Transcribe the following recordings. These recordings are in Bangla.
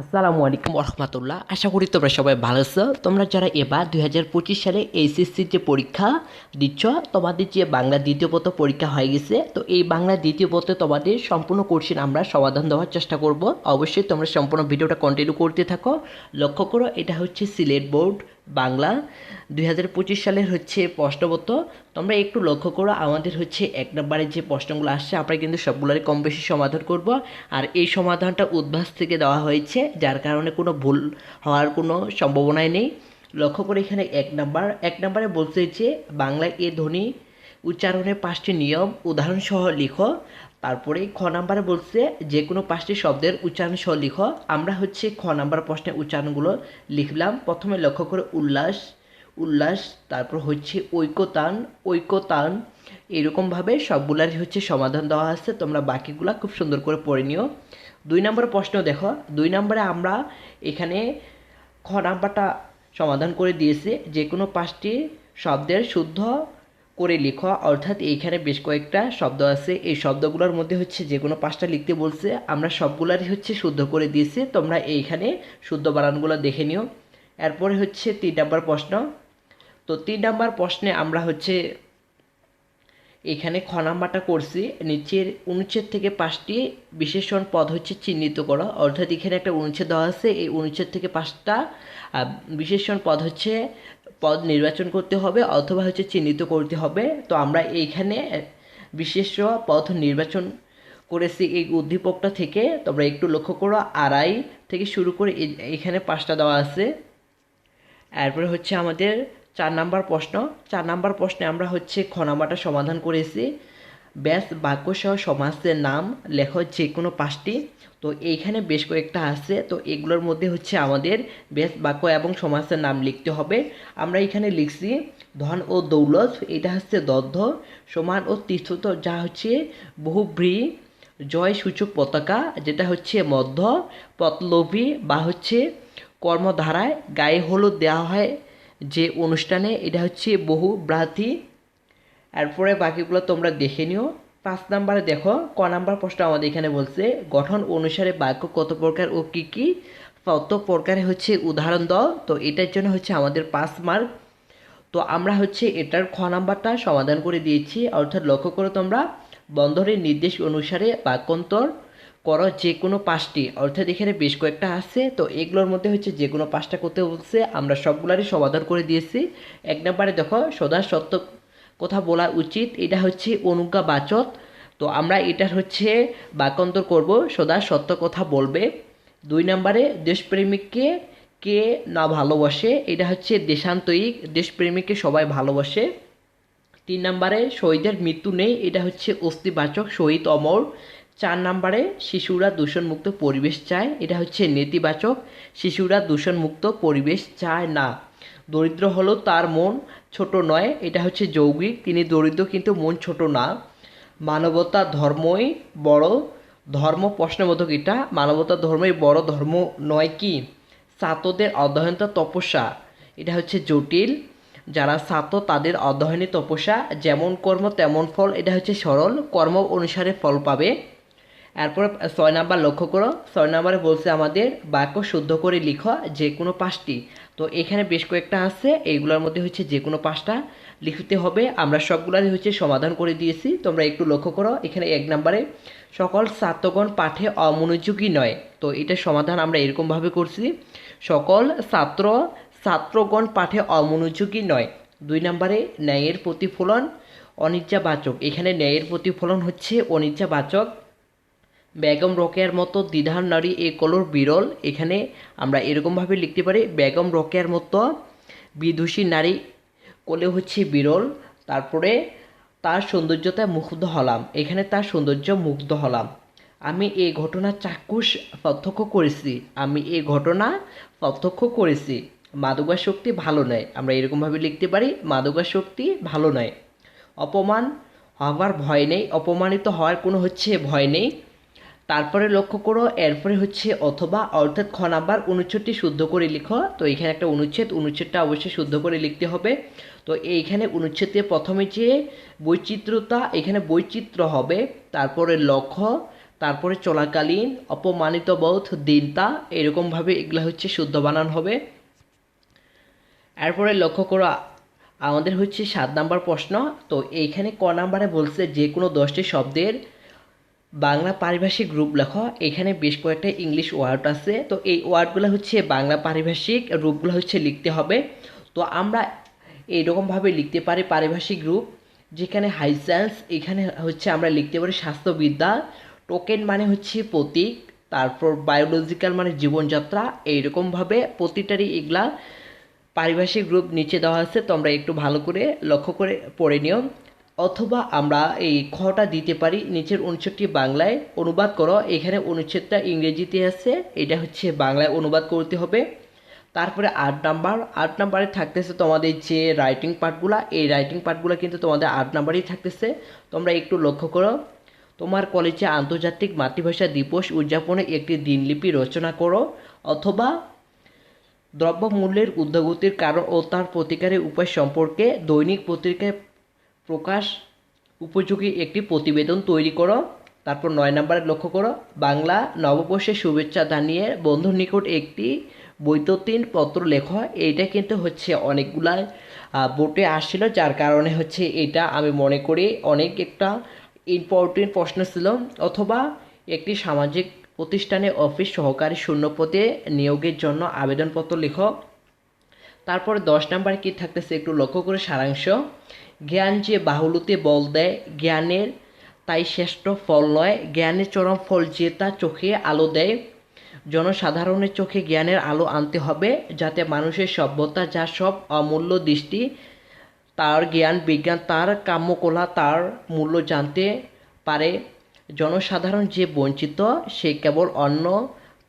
আসসালামু আলাইকুম রহমতুল্লাহ আশা করি তোমরা সবাই ভালো আছো। তোমরা যারা এবার দুই হাজার পঁচিশ সালে এইচএসসির যে পরীক্ষা দিচ্ছ, তোমাদের যে বাংলা দ্বিতীয় পত্র পরীক্ষা হয়ে গেছে, তো এই বাংলা দ্বিতীয় পথে তোমাদের সম্পূর্ণ কোর্সের আমরা সমাধান দেওয়ার চেষ্টা করব। অবশ্যই তোমরা সম্পূর্ণ ভিডিওটা কন্টিনিউ করতে থাকো। লক্ষ্য করো, এটা হচ্ছে সিলেট বোর্ড। বাংলা। দুই হাজার পঁচিশ সালের হচ্ছে প্রশ্নপত্র। তোমরা একটু লক্ষ্য করো, আমাদের হচ্ছে এক নম্বরের যে প্রশ্নগুলো আসছে, আমরা কিন্তু সবগুলোরই কম বেশি সমাধান করব। আর এই সমাধানটা উদ্ভাস থেকে দেওয়া হয়েছে, যার কারণে কোনো ভুল হওয়ার কোনো সম্ভাবনাই নেই। লক্ষ্য করে এখানে এক নাম্বার। এক নম্বরে বলতে যে, বাংলায় এ ধ্বনি উচ্চারণের পাঁচটি নিয়ম। উদাহরণসহ লিখো। তারপরে খ নাম্বারে বলছে যে কোনো পাঁচটি শব্দের উচ্চারণ সহ লিখো। আমরা হচ্ছে খ নাম্বার প্রশ্নের উচ্চারণগুলো লিখলাম। প্রথমে লক্ষ্য করে উল্লাস উল্লাস, তারপর হচ্ছে ঐক্যতান ঐক্যতান এরকমভাবে সবগুলারই হচ্ছে সমাধান দেওয়া আছে। তোমরা বাকিগুলা খুব সুন্দর করে পড়ে নিও। দুই নম্বর প্রশ্ন দেখো। দুই নম্বরে আমরা এখানে খ নাম্বারটা সমাধান করে দিয়েছে। যে কোনো পাঁচটি শব্দের শুদ্ধ করে লিখো, অর্থাৎ এইখানে বেশ কয়েকটা শব্দ আছে। এই শব্দগুলোর মধ্যে হচ্ছে যে কোনো পাঁচটা লিখতে বলছে। আমরা সবগুলারই হচ্ছে শুদ্ধ করে দিয়েছি। তোমরা এইখানে শুদ্ধ বানানগুলো দেখে নিও। এরপরে হচ্ছে তিন নম্বর প্রশ্ন। তো তিন নম্বর প্রশ্নে আমরা হচ্ছে এখানে খ নাম্বারটা করছি। নিচের অনুচ্ছেদ থেকে পাঁচটি বিশেষণ পদ হচ্ছে চিহ্নিত করা। অর্থাৎ এখানে একটা অনুচ্ছেদ দেওয়া আছে। এই অনুচ্ছেদ থেকে পাঁচটা বিশেষণ পদ হচ্ছে পদ নির্বাচন করতে হবে অথবা হচ্ছে চিহ্নিত করতে হবে। তো আমরা এইখানে বিশেষ পদ নির্বাচন করেছি এই উদ্দীপকটা থেকে। তোমরা একটু লক্ষ্য করো, আড়াই থেকে শুরু করে এখানে পাঁচটা দেওয়া আছে। এরপরে হচ্ছে আমাদের চার নাম্বার প্রশ্ন। চার নাম্বার প্রশ্নে আমরা হচ্ছে খ সমাধান করেছি। ব্যাস বাক্য সহ সমাসের নাম লেখ যে কোনো পাঁচটি। তো এইখানে বেশ কয়েকটা আছে। তো এগুলোর মধ্যে হচ্ছে আমাদের ব্যাস বাক্য এবং সমাসের নাম লিখতে হবে। আমরা এখানে লিখছি ধন ও দৌলত, এটা হচ্ছে দদ্ধ সমান ও তীর্থত যা হচ্ছে বহুব্রী জয় সূচক পতাকা, যেটা হচ্ছে মধ্য, পতলভী বা হচ্ছে কর্মধারায় গায়ে হলুদ দেওয়া হয় যে অনুষ্ঠানে, এটা হচ্ছে বহু ব্রাথী এরপরে বাকিগুলো তোমরা দেখে নিও। পাঁচ নাম্বারে দেখো, ক নাম্বার প্রশ্ন আমাদের এখানে বলছে, গঠন অনুসারে বাক্য কত প্রকার ও কী কী? কত প্রকারে হচ্ছে উদাহরণ দাও। তো এটার জন্য হচ্ছে আমাদের পাঁচ মার্ক তো আমরা হচ্ছে এটার খ নাম্বারটা সমাধান করে দিয়েছি। অর্থাৎ লক্ষ্য করো তোমরা, বন্ধনের নির্দেশ অনুসারে বাক্যন্তর করো যে কোনো পাঁচটি। অর্থাৎ এখানে বেশ কয়েকটা আছে। তো এগুলোর মধ্যে হচ্ছে যে কোনো পাঁচটা করতে বলছে। আমরা সবগুলারই সমাধান করে দিয়েছি। এক নম্বরে দেখো, সদা সত্য কথা বলা উচিত। এটা হচ্ছে অনুজ্ঞাবাচক। তো আমরা এটার হচ্ছে বাক্যান্তর করব। সদা সত্য কথা বলবে। দুই নম্বরে, দেশপ্রেমিককে কে না ভালোবাসে, এটা হচ্ছে দেশান্তরিক। দেশপ্রেমিককে সবাই ভালোবাসে। তিন নম্বরে, শহীদের মৃত্যু নেই, এটা হচ্ছে অস্থিবাচক শহীদ অমর। চার নম্বরে, শিশুরা দূষণমুক্ত পরিবেশ চায়, এটা হচ্ছে নেতিবাচক। শিশুরা দূষণমুক্ত পরিবেশ চায় না। দরিদ্র হলো তার মন ছোট নয়, এটা হচ্ছে যৌগিক, তিনি দরিদ্র কিন্তু মন ছোট না। মানবতা ধর্মই বড়, ধর্ম প্রশ্নবোধক এটা। মানবতা ধর্মই বড়, ধর্ম নয় কি? ছাত্রদের অধ্যয়নতা তপস্যা, এটা হচ্ছে জটিল। যারা ছাত্র তাদের অধ্যয়নে তপস্যা, যেমন কর্ম তেমন ফল, এটা হচ্ছে সরল। কর্ম অনুসারে ফল পাবে। এরপর ছয় নাম্বার লক্ষ্য করো। ছয় নাম্বারে বলছে আমাদের বাক্য শুদ্ধ করে লিখো যে কোনো পাঁচটি। তো এখানে বেশ কয়েকটা আছে, এইগুলোর মধ্যে হচ্ছে যে কোনো পাঁচটা লিখতে হবে। আমরা সবগুলোরই হচ্ছে সমাধান করে দিয়েছি, তোমরা একটু লক্ষ্য করো। এখানে এক নাম্বারে, সকল ছাত্রগণ পাঠে অমনোযোগী নয়। তো এটা সমাধান আমরা এরকমভাবে করছি। সকল ছাত্র, ছাত্রগণ পাঠে অমনোযোগী নয়। দুই নম্বরে, ন্যায়ের প্রতিফলন অনিচ্ছাবাচক এখানে ন্যায়ের প্রতিফলন হচ্ছে অনিচ্ছাবাচক বেগম রোকেয়ার মতো দ্বিধার নারী এ কলর বিরল। এখানে আমরা এরকমভাবে লিখতে পারি, বেগম রোকেয়ার মতো বিদুষী নারী কোলে হচ্ছে বিরল। তারপরে তার সৌন্দর্যতায় মুগ্ধ হলাম। এখানে তার সৌন্দর্য মুগ্ধ হলাম। আমি এই ঘটনা চাক্ষুষ প্রত্যক্ষ করেছি। আমি এই ঘটনা প্রত্যক্ষ করেছি। মাদকাসক্তি ভালো নয়। আমরা এরকমভাবে লিখতে পারি মাদকাসক্তি ভালো নয়। অপমান হওয়ার ভয় নেই। অপমানিত হওয়ার কোনো হচ্ছে ভয় নেই। তারপরে লক্ষ্য করো, এরপরে হচ্ছে অথবা, অর্থাৎ খ নাম্বার অনুচ্ছেদটি শুদ্ধ করে লিখো। তো এখানে একটা অনুচ্ছেদ অনুচ্ছেদটা অবশ্যই শুদ্ধ করে লিখতে হবে। তো এইখানে অনুচ্ছেদে প্রথমে যে বৈচিত্র্যতা, এখানে বৈচিত্র্য হবে, তারপরে লক্ষ্য, তারপরে চলাকালীন, অপমানিত বোধ, দিনতা, এরকমভাবে এগুলো হচ্ছে শুদ্ধ বানান হবে। এরপরে লক্ষ্য করো, আমাদের হচ্ছে সাত নাম্বার প্রশ্ন। তো এইখানে ক নাম্বারে বলছে যে কোনো দশটি শব্দের বাংলা পারিভাষিক রূপ লেখ, এখানে বেশ কয়েকটা ইংলিশ ওয়ার্ড আছে। তো এই ওয়ার্ডগুলো হচ্ছে বাংলা পারিভাষিক, রূপগুলো হচ্ছে লিখতে হবে। তো আমরা এইরকমভাবে লিখতে পারি পারিভাষিক রূপ, যেখানে হাই সায়েন্স এখানে হচ্ছে আমরা লিখতে পারি স্বাস্থ্যবিদ্যা। টোকেন মানে হচ্ছে প্রতীক, তারপর বায়োলজিক্যাল মানে জীবনযাত্রা, এইরকমভাবে প্রতিটারই এগুলা পারিভাষিক রূপ নিচে দেওয়া আছে। তোমরা একটু ভালো করে লক্ষ্য করে পড়ে নিও। অথবা আমরা এই খটা দিতে পারি। নিচের অনুচ্ছেদটি বাংলায়। অনুবাদ করো। এখানে অনুচ্ছেদটা ইংরেজিতে আছে। এটা হচ্ছে বাংলায় অনুবাদ করতে হবে। তারপরে আট নাম্বার। আট নাম্বারে থাকতেছে তোমাদের যে রাইটিং পার্টগুলো এই রাইটিং পার্টগুলো কিন্তু তোমাদের আট নাম্বারেই থাকতেছে। তোমরা একটু লক্ষ্য করো। তোমার কলেজে আন্তর্জাতিক মাতৃভাষা দিবস উদযাপনে একটি দিনলিপি রচনা করো। অথবা দ্রব্যমূল্যের ঊর্ধ্বগতির কারণ ও তার প্রতিকারের উপায় সম্পর্কে দৈনিক পত্রিকায় প্রকাশ, উপযোগী একটি প্রতিবেদন তৈরি করো, তারপর নয় নম্বরে লক্ষ্য করো, বাংলা নববর্ষের শুভেচ্ছা জানিয়ে বন্ধুর নিকট একটি বৈদ্যুতিন পত্র লেখো, এইটা কিন্তু হচ্ছে অনেকগুলা বোটে আসছিল, যার কারণে হচ্ছে এটা আমি মনে করি অনেক একটা ইম্পর্টেন্ট প্রশ্ন ছিল, অথবা একটি সামাজিক প্রতিষ্ঠানে অফিস সহকারী শূন্যপদে নিয়োগের জন্য আবেদনপত্র লেখো। তারপরে দশ নাম্বারে কী থাকতেছে একটু লক্ষ্য করে সারাংশ। জ্ঞান যে বাহুলতে বল দেয়, জ্ঞানের তাই শ্রেষ্ঠ ফল নয়। জ্ঞানের চরম ফল যে তা চোখে আলো দেয়। জনসাধারণের চোখে জ্ঞানের আলো আনতে হবে, যাতে মানুষের সভ্যতা যা সব অমূল্য দৃষ্টি, তার জ্ঞান, বিজ্ঞান, তার কাম্যকলা, তার মূল্য জানতে পারে। জনসাধারণ যে বঞ্চিত, সে কেবল অন্য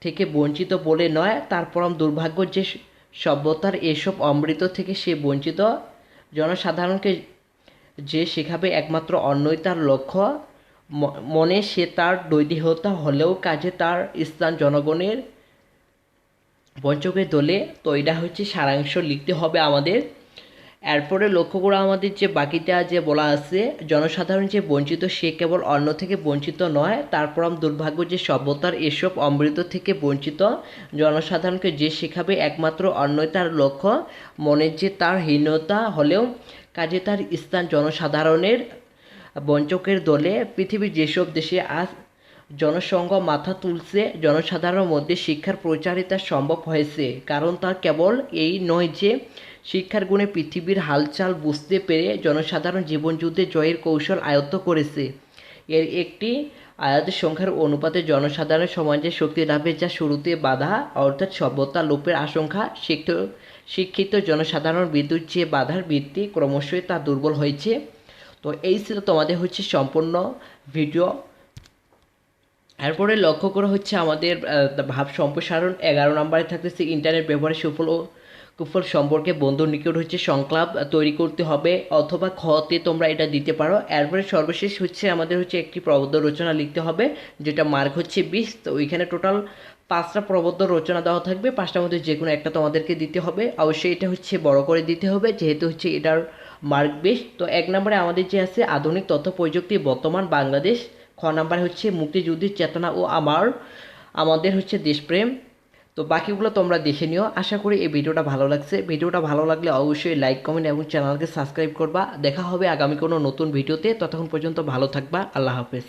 থেকে বঞ্চিত বলে নয়, তার পরম দুর্ভাগ্য যে সভ্যতার এসব অমৃত থেকে সে বঞ্চিত। জনসাধারণকে যে শেখাবে একমাত্র অন্যই তার লক্ষ্য। মনে সে তার দৈদিহতা হলেও কাজে তার স্থান জনগণের বঞ্চকের দলে। তো এটা হচ্ছে সারাংশ, লিখতে হবে আমাদের। এরপরে লক্ষ্য করা আমাদের যে বাকিটা যে বলা আছে, জনসাধারণ যে বঞ্চিত, সে কেবল অন্য থেকে বঞ্চিত নয় তারপর দুর্ভাগ্য যে সভ্যতার এসব অমৃত থেকে বঞ্চিত, জনসাধারণকে যে শেখাবে একমাত্র অন্যই তার লক্ষ্য মনে যে তার হীনতা হলেও কাজে তার স্থান জনসাধারণের বঞ্চকের দলে, পৃথিবীর যেসব দেশে আজ জনসংঘ মাথা তুলছে, জনসাধারণের মধ্যে শিক্ষার প্রচারিতা সম্ভব হয়েছে, কারণ তার কেবল এই নয় যে শিক্ষার গুণে পৃথিবীর হালচাল বুঝতে পেরে জনসাধারণ জীবনযুদ্ধে জয়ের কৌশল আয়ত্ত করেছে। এর একটি আয়াতের সংখ্যার অনুপাতে জনসাধারণ সমাজের শক্তি লাভে যা শুরুতে বাধা, অর্থাৎ সভ্যতা লোপের আশঙ্কা, শিক্ষিত শিক্ষিত জনসাধারণ বিদ্যুৎ যে বাধার ভিত্তি ক্রমশই তা দুর্বল হয়েছে। তো এই ছিল তোমাদের হচ্ছে সম্পূর্ণ ভিডিও। এরপরে লক্ষ্য করা হচ্ছে আমাদের ভাব সম্প্রসারণ। এগারো নম্বরে থাকতেছে ইন্টারনেট ব্যবহারের সুফল ও কুফল সম্পর্কে বন্ধুর নিকট হচ্ছে সংলাপ তৈরি করতে হবে অথবা খতে তোমরা এটা দিতে পারো। এরপরে সর্বশেষ হচ্ছে আমাদের হচ্ছে একটি প্রবদ্ধ রচনা লিখতে হবে, যেটা মার্ক হচ্ছে বিশ। তো ওইখানে টোটাল পাঁচটা প্রবদ্ধ রচনা দেওয়া থাকবে। পাঁচটার মধ্যে যে কোনো একটা তোমাদেরকে দিতে হবে। অবশ্যই এটা হচ্ছে বড় করে দিতে হবে, যেহেতু হচ্ছে এটার মার্ক বেশ। তো এক নম্বরে আমাদের যে আছে আধুনিক তথ্য প্রযুক্তি, বর্তমান বাংলাদেশ। খ নাম্বারে হচ্ছে মুক্তিযুদ্ধের চেতনা ও আমার। আমাদের হচ্ছে দেশপ্রেম। তো বাকিগুলো তোমরা দেখে নিও। আশা করি এই ভিডিওটা ভালো লাগছে। ভিডিওটা ভালো লাগলে অবশ্যই লাইক কমেন্ট এবং চ্যানেলকে সাবস্ক্রাইব করবা। দেখা হবে আগামী কোনো নতুন ভিডিওতে। ততক্ষণ পর্যন্ত ভালো থাকবা। আল্লাহ হাফেজ।